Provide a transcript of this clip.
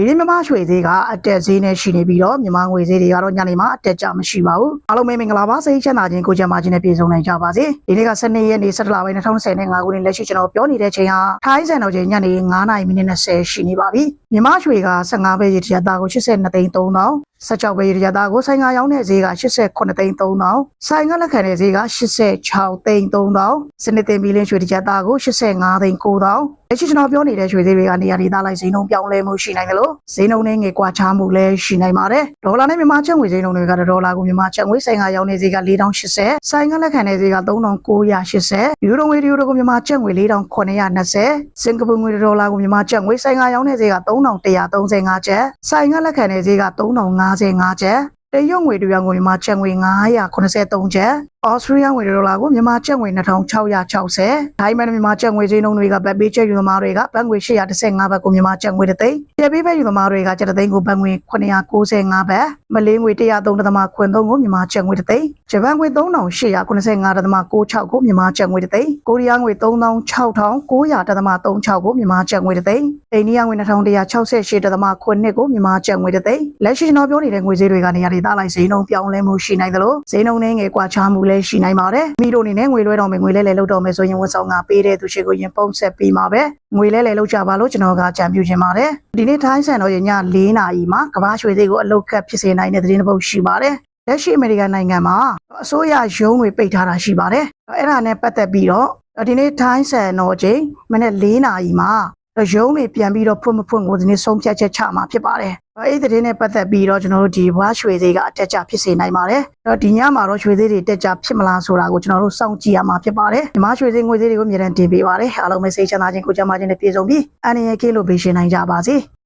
ဒီနေ့မြမရွှေဈေးကအတက်ဈေးနဲ့ရှိနေပြီးတော့မြမငွေဈေးတွေကတော့ညနေမှာအတက်ကြမရှိပါဘူးအားလုံးပဲမင်္ဂလာပါစိတ်ချမ်းသာခြင်းကိုကြံပါခြင်းနဲ့ပြည့်စုံနိုင်ကြပါစေဒီနေ့က12ရက်နေ့17လပိုင်း2025ခုနှစ်လက်ရှိကျွန်တော်ပြောနေတဲ့ချိန်ဟာထိုင်းစံတော်ချိန်ညနေ 9: မိနစ်20ရှိနေပါပြီမြမရွှေက15ပဲရေတရသားကို82သိန်း3000 16ပဲရေတရသားကိုဆိုင်ငါရောင်းတဲ့ဈေးက89သိန်း3000ဆိုင်ငါလက်ခံတဲ့ဈေးက86သိန်း3000စနစ်တင်ဘီလင်းရွှေတရသားကို85သိန်း9000လက်ရှိကျွန်တော်ပြောနေတဲ့ရွှေဈေးတွေကနေရာဒေသလိုက်ဈေးနှုန်းပြောင်းလဲမှုရှိနိုင်တယ်လို့ဈေးနှုန်းနဲ့ငွေကွာခြားမှုလည်းရှိနိုင်ပါတယ်ဒေါ်လာနဲ့မြန်မာကျပ်ငွေဈေးနှုန်းတွေကဒေါ်လာကိုမြန်မာကျပ်ငွေဆိုင်ငါရောင်းတဲ့ဈေးက4080ဆိုင်ငါလက်ခံတဲ့ဈေးက3980ယူရိုငွေယူရိုကိုမြန်မာကျပ်ငွေ4920စင်ကာပူငွေဒေါ်လာကိုမြန်မာကျပ်ငွေဆိုင်ငါရောင်းတဲ့ဈေးက3135ကျပ်ဆိုင်ငါလက်ခံတဲ့ဈေးက3055ကျပ်တရုတ်ငွေတူရငွေမြန်မာကျပ်ငွေ983ကျပ်ဩစတြေးလျငွေဒေါ်လာကိုမြန်မာကျပ်ငွေ2660ဒိုင်မန်မြန်မာကျပ်ငွေဈေးနှုန်းတွေကဘတ်ပေးချက်ယူသမားတွေကဘတ်ငွေ815ဘတ်ကိုမြန်မာကျပ်ငွေတစ်သိန်းပြပေးပဲယူသမားတွေကကျပ်တစ်သိန်းကိုဘတ်ငွေ995ဘတ်မလေးငွေ103ဒသမခွင်3ကိုမြန်မာကျပ်ငွေတစ်သိန်းဂျပန်ငွေ3895ဒသမ66ကိုမြန်မာကျပ်ငွေတစ်သိန်းကိုရီးယားငွေ3600ဒသမ36ကိုမြန်မာကျပ်ငွေတစ်သိန်းအိန္ဒိယငွေ2168ဒသမခွင်2ကိုမြန်မာကျပ်ငွေတစ်သိန်းလက်ရှိကျွန်တော်ပြောနေတဲ့ငွေဈေးတွေကနေရာဒေသလိုက်ဈေးနှုန်းပြောင်းလဲမှုရှိနိုင်သလိုဈေးနှုန်းနဲ့ငယ်ကွာခြားမှုလည်းရှိနိုင်ပါတယ်မိတို့အနေနဲ့ငွေလွှဲတော်မယ်ငွေလဲလဲလောက်တော်မယ်ဆိုရင်ဝန်ဆောင်ကပေးတဲ့သူရှိကိုရင်ပုံဆက်ပေးမှာပဲငွေလဲလဲလောက်ကြပါလို့ကျွန်တော်ကကြံပြူခြင်းပါတယ်ဒီနေ့ထိုင်းဆန်တော်ရင်ည၄နာရီမှာကမ္ဘာရွှေဈေးကိုအလုတ်ကပ်ဖြစ်စေနိုင်တဲ့သတင်းတစ်ပုဒ်ရှိပါတယ်လက်ရှိအမေရိကန်နိုင်ငံမှာအစိုးရရုံးတွေပိတ်ထားတာရှိပါတယ်အဲ့ဒါနဲ့ပတ်သက်ပြီးတော့ဒီနေ့ထိုင်းဆန်တော်ချိန်မနေ့၄နာရီမှာရုံးတွေပြန်ပြီးတော့ဖွင့်မဖွင့်ကိုဒီနေ့ဆုံးဖြတ်ချက်ချမှာဖြစ်ပါတယ် အဲ့ဒီသတင်းနဲ့ပတ်သက်ပြီးတော့ကျွန်တော်တို့ဒီဘွားရွှေသေးကအတက်ကြဖြစ်စေနိုင်ပါတယ်။အဲ့တော့ဒီညမှာတော့ရွှေသေးတွေတက်ကြဖြစ်မလားဆိုတာကိုကျွန်တော်တို့စောင့်ကြည့်ရမှာဖြစ်ပါတယ်။ဒီမှာရွှေသေးငွေသေးတွေကိုအမြဲတမ်းတင်ပေးပါတယ်။အားလုံးပဲစိတ်ချမ်းသာခြင်းကိုကြမ်းမာခြင်းနဲ့ပြည့်စုံပြီးအနေရကင်းလို့ပေးရှင်နိုင်ကြပါစေ။